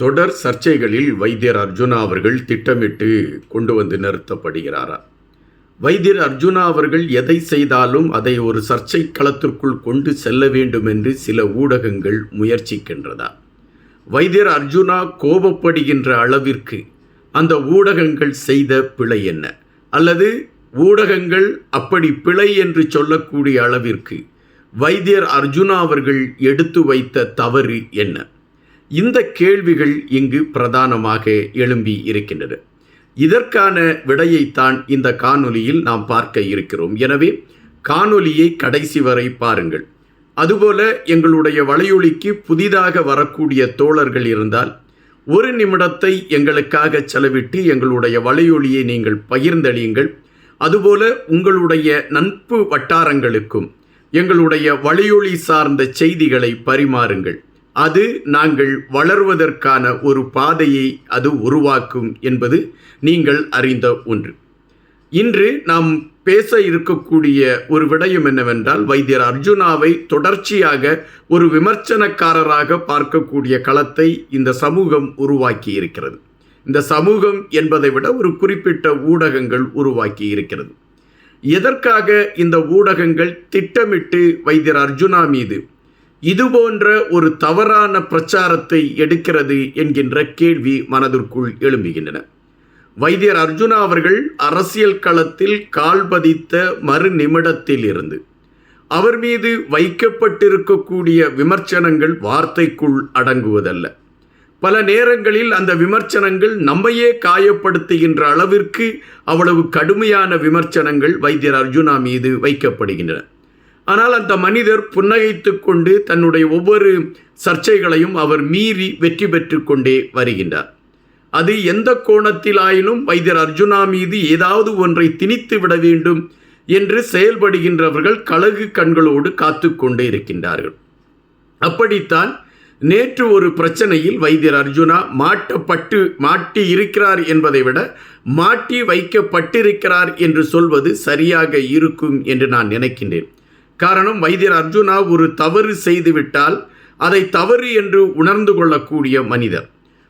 தொடர் சர்ச்சைகளில் வைத்தியர் அர்ஜுனா அவர்கள் திட்டமிட்டு கொண்டு வந்து நிறுத்தப்படுகிறாரா? வைத்தியர் அர்ஜுனா அவர்கள் எதை செய்தாலும் அதை ஒரு சர்ச்சை களத்திற்குள் கொண்டு செல்ல வேண்டும் என்று சில ஊடகங்கள் முயற்சிக்கின்றதா? வைத்தியர் அர்ஜுனா கோபப்படுகின்ற அளவிற்கு அந்த ஊடகங்கள் செய்த பிழை என்ன? அல்லது ஊடகங்கள் அப்படி பிழை என்று சொல்லக்கூடிய அளவிற்கு வைத்தியர் அர்ஜுனா அவர்கள் எடுத்து வைத்த தவறு என்ன? இந்த கேள்விகள் இங்கு பிரதானமாக எழும்பி இருக்கின்றன இதற்கான விடையைத்தான் இந்த காணொலியில் நாம் பார்க்க இருக்கிறோம். எனவே காணொலியை கடைசி வரை பாருங்கள். அதுபோல எங்களுடைய வலையொலிக்கு புதிதாக வரக்கூடிய தோழர்கள் இருந்தால் ஒரு நிமிடத்தை எங்களுக்காக செலவிட்டு எங்களுடைய வலையொலியை நீங்கள் பகிர்ந்தளியுங்கள். அதுபோல உங்களுடைய நட்பு வட்டாரங்களுக்கும் எங்களுடைய வலையொலி சார்ந்த செய்திகளை பரிமாறுங்கள். அது நாங்கள் வளர்வதற்கான ஒரு பாதையை அது உருவாக்கும் என்பது நீங்கள் அறிந்த ஒன்று. இன்று நாம் பேச இருக்கக்கூடிய ஒரு விடயம் என்னவென்றால் வைத்தியர் அர்ஜுனாவை தொடர்ச்சியாக ஒரு விமர்சனக்காரராக பார்க்கக்கூடிய களத்தை இந்த சமூகம் உருவாக்கி இருக்கிறது. இந்த சமூகம் என்பதை விட ஒரு குறிப்பிட்ட ஊடகங்கள் உருவாக்கி இருக்கிறது. எதற்காக இந்த ஊடகங்கள் திட்டமிட்டு வைத்தியர் அர்ஜுனா மீது இது போன்ற ஒரு தவறான பிரச்சாரத்தை எடுக்கிறது என்கின்ற கேள்வி மனதிற்குள் எழும்புகின்றன. வைத்தியர் அர்ஜுனா அவர்கள் அரசியல் களத்தில் கால் பதித்த மறு நிமிடத்தில் இருந்து அவர் மீது வைக்கப்பட்டிருக்கக்கூடிய விமர்சனங்கள் வார்த்தைக்குள் அடங்குவதல்ல. பல நேரங்களில் அந்த விமர்சனங்கள் நம்மையே காயப்படுத்துகின்ற அளவிற்கு அவ்வளவு கடுமையான விமர்சனங்கள் வைத்தியர் அர்ஜுனா மீது வைக்கப்படுகின்றன. ஆனால் அந்த மனிதர் புன்னகைத்து கொண்டு தன்னுடைய ஒவ்வொரு சர்ச்சைகளையும் அவர் மீறி வெற்றி பெற்று கொண்டே வருகின்றார். அது எந்த கோணத்திலாயினும் வைத்தியர் அர்ஜுனா மீது ஏதாவது ஒன்றை திணித்து விட வேண்டும் என்று செயல்படுகின்றவர்கள் கழகு கண்களோடு காத்து கொண்டே இருக்கின்றார்கள். அப்படித்தான் நேற்று ஒரு பிரச்சனையில் வைத்தியர் அர்ஜுனா மாட்டப்பட்டு மாட்டி இருக்கிறார் என்பதை விட மாட்டி வைக்கப்பட்டிருக்கிறார் என்று சொல்வது சரியாக இருக்கும் என்று நான் நினைக்கின்றேன். காரணம் வைத்தியர் அர்ஜுனா ஒரு தவறு செய்துவிட்டால் அதை தவறு என்று உணர்ந்து கொள்ளக்கூடிய மனிதர்.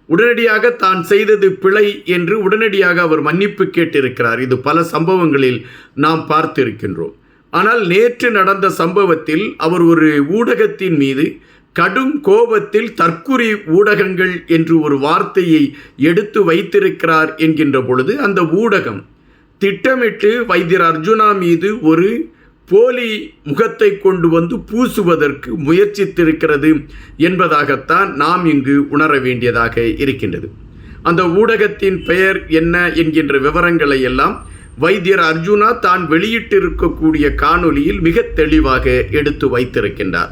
உடனடியாக தான் செய்தது பிழை என்று உடனடியாக அவர் மன்னிப்பு கேட்டிருக்கிறார். இது பல சம்பவங்களில் நாம் பார்த்திருக்கின்றோம். ஆனால் நேற்று நடந்த சம்பவத்தில் அவர் ஒரு ஊடகத்தின் மீது கடும் கோபத்தில் தற்குறி ஊடகங்கள் என்று ஒரு வார்த்தையை எடுத்து வைத்திருக்கிறார் என்கின்ற பொழுது அந்த ஊடகம் திட்டமிட்டு வைத்தியர் அர்ஜுனா மீது ஒரு போலி முகத்தை கொண்டு வந்து பூசுவதற்கு முயற்சித்திருக்கிறது என்பதாகத்தான் நாம் இங்கு உணர வேண்டியதாக இருக்கின்றது. அந்த ஊடகத்தின் பெயர் என்ன என்கின்ற விவரங்களை எல்லாம் வைத்தியர் அர்ஜுனா தான் வெளியிட்டிருக்கக்கூடிய காணொலியில் மிக தெளிவாக எடுத்து வைத்திருக்கின்றார்.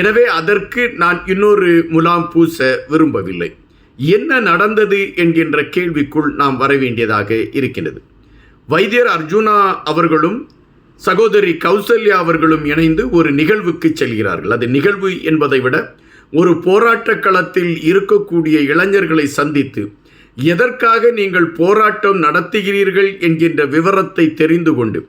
எனவே அதற்கு நான் இன்னொரு முலாம் பூச விரும்பவில்லை. என்ன நடந்தது என்கின்ற கேள்விக்குள் நாம் வர வேண்டியதாக இருக்கின்றது. வைத்தியர் அர்ஜுனா அவர்களும் சகோதரி கௌசல்யா அவர்களும் இணைந்து ஒரு நிகழ்வுக்கு செல்கிறார்கள். அது நிகழ்வு என்பதை விட ஒரு போராட்ட களத்தில் இருக்கக்கூடிய இளைஞர்களை சந்தித்து எதற்காக நீங்கள் போராட்டம் நடத்துகிறீர்கள்? என்கின்ற விவரத்தை தெரிந்து கொண்டு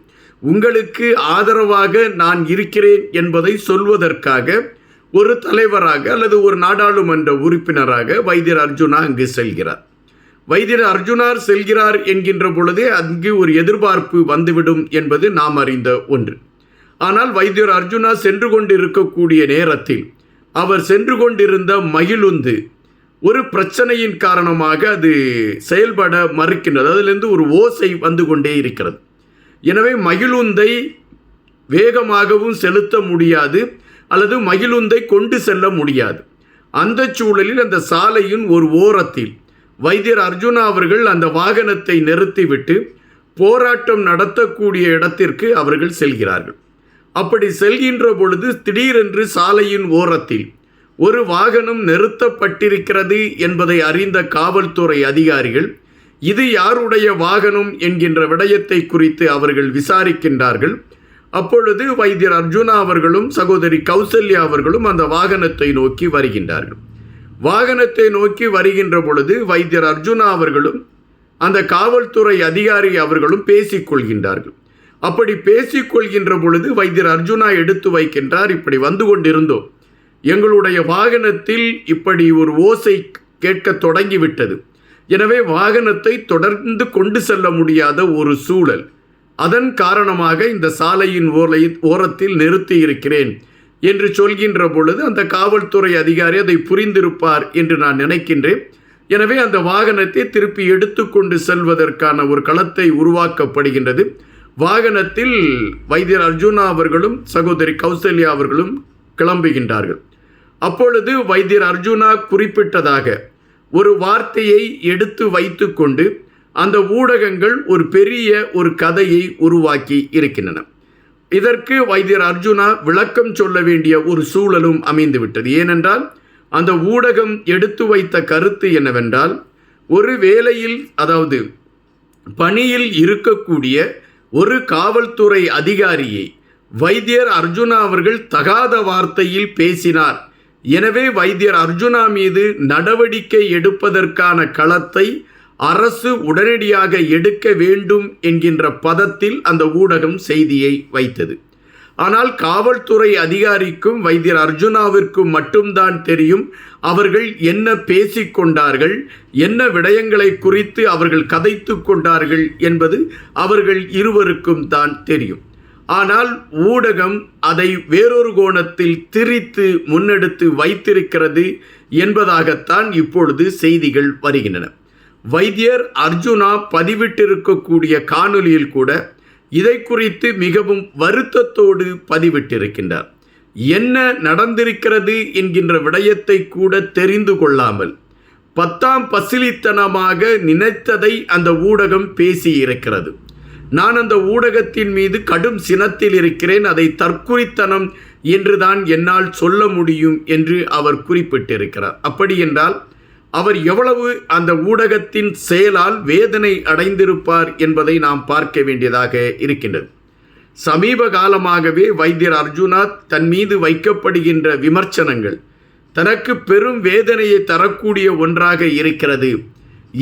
உங்களுக்கு ஆதரவாக நான் இருக்கிறேன் என்பதை சொல்வதற்காக ஒரு தலைவராக அல்லது ஒரு நாடாளுமன்ற உறுப்பினராக வைத்தியர் அர்ஜுனா அங்கு செல்கிறார். வைத்தியர் அர்ஜுனார் செல்கிறார் என்கின்ற பொழுதே அங்கு ஒரு எதிர்பார்ப்பு வந்துவிடும் என்பது நாம் அறிந்த ஒன்று. ஆனால் வைத்தியர் அர்ஜுனா சென்று கொண்டிருக்கக்கூடிய நேரத்தில் அவர் சென்று கொண்டிருந்த மகிழுந்து ஒரு பிரச்சனையின் காரணமாக அது செயல்பட மறுக்கின்றது. அதிலிருந்து ஒரு ஓசை வந்து கொண்டே இருக்கிறது. எனவே மகிழுந்தை வேகமாகவும் செலுத்த முடியாது அல்லது மகிழுந்தை கொண்டு செல்ல முடியாது. அந்த சூழலில் அந்த சாலையின் ஒரு ஓரத்தில் வைத்தியர் அர்ஜுனா அவர்கள் அந்த வாகனத்தை நிறுத்திவிட்டு போராட்டம் நடத்தக்கூடிய இடத்திற்கு அவர்கள் செல்கிறார்கள். அப்படி செல்கின்ற பொழுது திடீரென்று சாலையின் ஓரத்தில் ஒரு வாகனம் நிறுத்தப்பட்டிருக்கிறது என்பதை அறிந்த காவல்துறை அதிகாரிகள் இது யாருடைய வாகனம்? என்கின்ற விடயத்தை குறித்து அவர்கள் விசாரிக்கின்றார்கள். அப்பொழுது வைத்தியர் அர்ஜுனா அவர்களும் சகோதரி கௌசல்யா அவர்களும் அந்த வாகனத்தை நோக்கி வருகின்றார்கள். வாகனத்தை நோக்கி வருகின்ற பொழுது வைத்தியர் அர்ஜுனா அவர்களும் அந்த காவல்துறை அதிகாரி அவர்களும் பேசிக்கொள்கின்றார்கள். அப்படி பேசிக்கொள்கின்ற பொழுது வைத்தியர் அர்ஜுனா எடுத்து வைக்கின்றார். இப்படி வந்து கொண்டிருந்தோம். எங்களுடைய வாகனத்தில் இப்படி ஒரு ஓசை கேட்க தொடங்கிவிட்டது. எனவே வாகனத்தை தொடர்ந்து கொண்டு செல்ல முடியாத ஒரு சூழல். அதன் காரணமாக இந்த சாலையின் ஓலை ஓரத்தில் நிறுத்தி இருக்கிறேன் என்று சொல்கின்ற பொழுது அந்த காவல்துறை அதிகாரி அதை புரிந்திருப்பார் என்று நான் நினைக்கின்றேன். எனவே அந்த வாகனத்தை திருப்பி எடுத்துக்கொண்டு செல்வதற்கான ஒரு களத்தை உருவாக்கப்படுகின்றது. வாகனத்தில் வைத்தியர் அர்ஜுனா அவர்களும் சகோதரி கௌசல்யா அவர்களும் கிளம்புகின்றார்கள். அப்பொழுது வைத்தியர் அர்ஜுனா குறிப்பிட்டதாக ஒரு வார்த்தையை எடுத்து வைத்துக்கொண்டு அந்த ஊடகங்கள் ஒரு பெரிய ஒரு கதையை உருவாக்கி இருக்கின்றன. இதற்கு வைத்தியர் அர்ஜுனா விளக்கம் சொல்ல வேண்டிய ஒரு சூழலும் அமைந்துவிட்டது. ஏனென்றால் அந்த ஊடகம் எடுத்து வைத்த கருத்து என்னவென்றால் ஒரு வேலையில் அதாவது பணியில் இருக்கக்கூடிய ஒரு காவல்துறை அதிகாரியை வைத்தியர் அர்ஜுனா அவர்கள் தகாத வார்த்தையில் பேசினார். எனவே வைத்தியர் அர்ஜுனா மீது நடவடிக்கை எடுப்பதற்கான களத்தை அரசு உடனடியாக எடுக்க வேண்டும் என்கின்ற பதத்தில் அந்த ஊடகம் செய்தியை வைத்தது. ஆனால் காவல்துறை அதிகாரிக்கும் வைத்தியர் அர்ஜுனாவிற்கும் மட்டும்தான் தெரியும் அவர்கள் என்ன பேசிக்கொண்டார்கள் என்ன விடயங்களை குறித்து அவர்கள் கதைத்து கொண்டார்கள் என்பது அவர்கள் இருவருக்கும் தான் தெரியும். ஆனால் ஊடகம் அதை வேறொரு கோணத்தில் திரித்து முன்னெடுத்து வைத்திருக்கிறது என்பதாகத்தான் இப்பொழுது செய்திகள் வருகின்றன. வைத்தியர் அர்ஜுனா பதிவிட்டிருக்கக்கூடிய காணொலியில் கூட இதை குறித்து மிகவும் வருத்தத்தோடு பதிவிட்டிருக்கின்றார். என்ன நடந்திருக்கிறது என்கின்ற விடயத்தை கூட தெரிந்து கொள்ளாமல் பத்தாம் பசிலித்தனமாக நினைத்ததை அந்த ஊடகம் பேசியிருக்கிறது. நான் அந்த ஊடகத்தின் மீது கடும் சினத்தில் இருக்கிறேன் அதை தற்குறித்தனம் என்றுதான் என்னால் சொல்ல முடியும் என்று அவர் குறிப்பிட்டிருக்கிறார். அப்படி என்றால் அவர் எவ்வளவு அந்த ஊடகத்தின் செயலால் வேதனை அடைந்திருப்பார் என்பதை நாம் பார்க்க வேண்டியதாக இருக்கின்றது. சமீப காலமாகவே வைத்தியர் அர்ஜுனா தன் மீது வைக்கப்படுகின்ற விமர்சனங்கள் தனக்கு பெரும் வேதனையை தரக்கூடிய ஒன்றாக இருக்கிறது.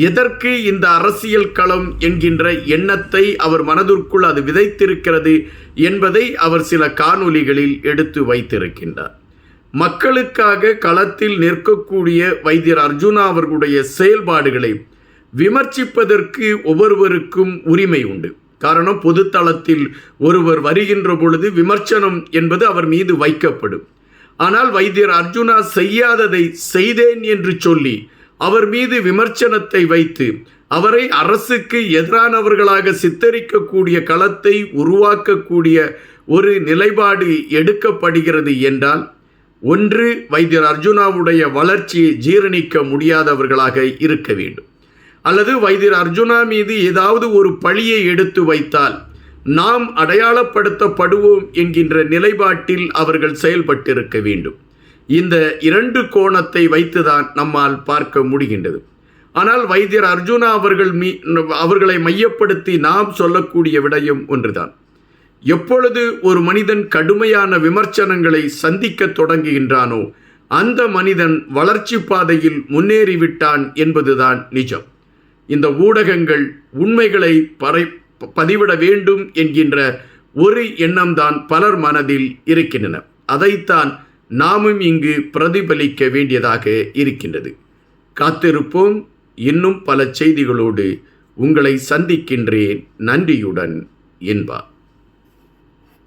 எதற்கு இந்த அரசியல் களம் என்கின்ற எண்ணத்தை அவர் மனதிற்குள் அது விதைத்திருக்கிறது என்பதை அவர் சில காணொலிகளில் எடுத்து வைத்திருக்கின்றார். மக்களுக்காக களத்தில் நிற்கக்கூடிய வைத்தியர் அர்ஜுனா அவர்களுடைய செயல்பாடுகளை விமர்சிப்பதற்கு ஒவ்வொருவருக்கும் உரிமை உண்டு. காரணம் பொதுத்தளத்தில் ஒருவர் வருகின்ற பொழுது விமர்சனம் என்பது அவர் மீது வைக்கப்படும். ஆனால் வைத்தியர் அர்ஜுனா செய்யாததை செய்தேன் என்று சொல்லி அவர் மீது விமர்சனத்தை வைத்து அவரை அரசுக்கு எதிரானவர்களாக சித்தரிக்கக்கூடிய களத்தை உருவாக்கக்கூடிய ஒரு நிலைப்பாடு எடுக்கப்படுகிறது என்றால் ஒன்று வைத்தியர் அர்ஜுனாவுடைய வளர்ச்சியை ஜீரணிக்க முடியாதவர்களாக இருக்க வேண்டும். அல்லது வைத்தியர் அர்ஜுனா மீது ஏதாவது ஒரு பழியை எடுத்து வைத்தால் நாம் அடையாளப்படுத்தப்படுவோம் என்கின்ற நிலைப்பாட்டில் அவர்கள் செயல்பட்டிருக்க வேண்டும். இந்த இரண்டு கோணத்தை வைத்துதான் நம்மால் பார்க்க முடிகின்றது. ஆனால் வைத்தியர் அர்ஜுனா அவர்கள் மீ அவர்களை மையப்படுத்தி நாம் சொல்லக்கூடிய விடயம் ஒன்றுதான். எப்பொழுது ஒரு மனிதன் கடுமையான விமர்சனங்களை சந்திக்க தொடங்குகின்றானோ அந்த மனிதன் வளர்ச்சி பாதையில் முன்னேறிவிட்டான் என்பதுதான் நிஜம். இந்த ஊடகங்கள் உண்மைகளை பறை பதிவிட வேண்டும் என்கின்ற ஒரு எண்ணம்தான் பலர் மனதில் இருக்கின்றன. அதைத்தான் நாமும் இங்கு பிரதிபலிக்க வேண்டியதாக இருக்கின்றது. காத்திருப்போம். இன்னும் பல செய்திகளோடு உங்களை சந்திக்கின்றேன். நன்றியுடன் என்பார்.